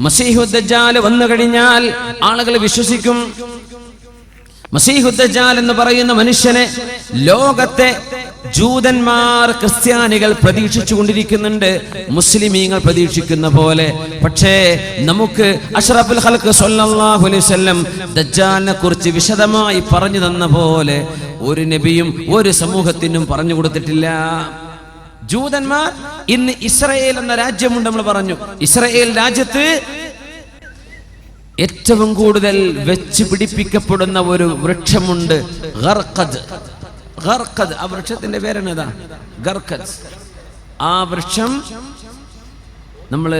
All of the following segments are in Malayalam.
മസീഹുദ്ദജാൽ വന്നു കഴിഞ്ഞാൽ ആളുകൾ വിശ്വസിക്കും. മസീഹുദ്ദജാൽ എന്ന് പറയുന്ന മനുഷ്യനെ ലോകത്തെ ജൂതന്മാർ ക്രിസ്ത്യാനികൾ പ്രതീക്ഷിച്ചു കൊണ്ടിരിക്കുന്നുണ്ട് മുസ്ലിമീങ്ങൾ പ്രതീക്ഷിക്കുന്ന പോലെ. പക്ഷേ നമുക്ക് അഷറഫുൽ ഹൽക്ക് വസല്ലം ദജ്ജാലിനെ കുറിച്ച് വിശദമായി പറഞ്ഞു തന്ന പോലെ ഒരു നബിയും ഒരു സമൂഹത്തിനും പറഞ്ഞു കൊടുത്തിട്ടില്ല. ജൂതന്മാർ ഇന്ന് ഇസ്രയേൽ എന്ന രാജ്യമുണ്ട് നമ്മൾ പറഞ്ഞു. ഇസ്രയേൽ രാജ്യത്ത് ഏറ്റവും കൂടുതൽ വെച്ച് പിടിപ്പിക്കപ്പെടുന്ന ഒരു വൃക്ഷമുണ്ട് ആ വൃക്ഷത്തിന്റെ പേരാണ് ഗർഖദ് ആ വൃക്ഷം നമ്മൾ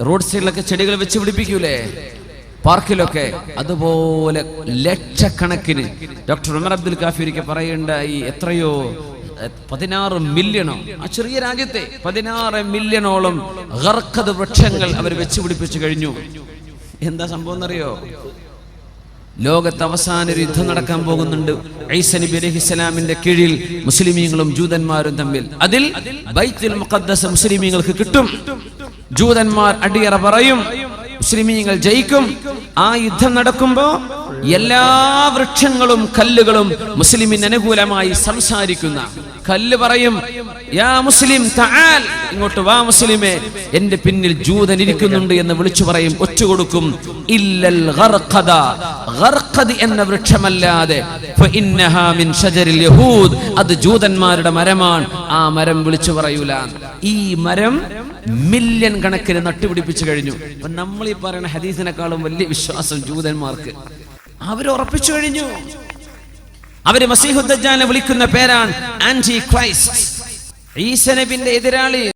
റോഡ് സൈഡിലൊക്കെ ചെടികൾ വെച്ച് പിടിപ്പിക്കൂലേ? പാർക്കിലൊക്കെ. അതുപോലെ ലക്ഷക്കണക്കിന്. ഡോക്ടർ ഉമർ അബ്ദുൽ കാഫി ഒരിക്കൽ ഈ എത്രയോ പതിനാറ് മില്യണോ? ആ ചെറിയ രാജ്യത്തെ പതിനാറ് മില്യണോളം ഗർക്കത് വൃക്ഷങ്ങൾ അവർ വെച്ച് പിടിപ്പിച്ചു കഴിഞ്ഞു. എന്താ സംഭവം എന്നറിയോ? ലോകത്ത് അവസാന ഒരു യുദ്ധം നടക്കാൻ പോകുന്നുണ്ട്. ഐസ നബി അലൈഹിസ്സലാമിന്റെ കീഴിൽ മുസ്ലിമീങ്ങളും ജൂതന്മാരും തമ്മിൽ. അതിൽ ബൈത്തുൽ മുഖദ്ദസ് മുസ്ലിമീങ്ങൾക്ക് കിട്ടും. ജൂതന്മാർ അടിയറ പറയും മുസ്ലിമീങ്ങൾ ജയിക്കും. ആ യുദ്ധം നടക്കുമ്പോ എല്ലാ വൃക്ഷങ്ങളും കല്ലുകളും മുസ്ലിമിന് അനുകൂലമായി സംസാരിക്കുന്ന കല്ല് പറയും യാ മുസ്ലിം തആൽ. ഇങ്ങോട്ട് വാ മുസ്ലിമേ എന്റെ പിന്നിൽ ജൂതൻ ഇരിക്കുന്നുണ്ട് എന്ന് വിളിച്ചു പറയും ഒറ്റ കൊടുക്കും ഇല്ലൽ ഗർഖദ. ഗർഖദ് എന്ന വൃക്ഷമല്ലാതെ ഫഇന്നഹാ മിൻ ഷജരിൽ യഹൂദ്. അത് ജൂതന്മാരുടെ മരമാണ്. ആ മരം വിളിച്ചു പറയൂല. ഈ മരം മില്യൺ കണക്കിന് നട്ടുപിടിപ്പിച്ചു കഴിഞ്ഞു. നമ്മൾ ഈ പറയുന്ന ഹദീസിനെക്കാളും വലിയ വിശ്വാസം ജൂതന്മാർക്ക്. അവർ ഉറപ്പിച്ചു കഴിഞ്ഞു. അവർ മസീഹുദ്ദാനെ വിളിക്കുന്ന പേരാണ് ആന്റി ക്രൈസ്റ്റ് ഈസനബിന്റെ എതിരാളി.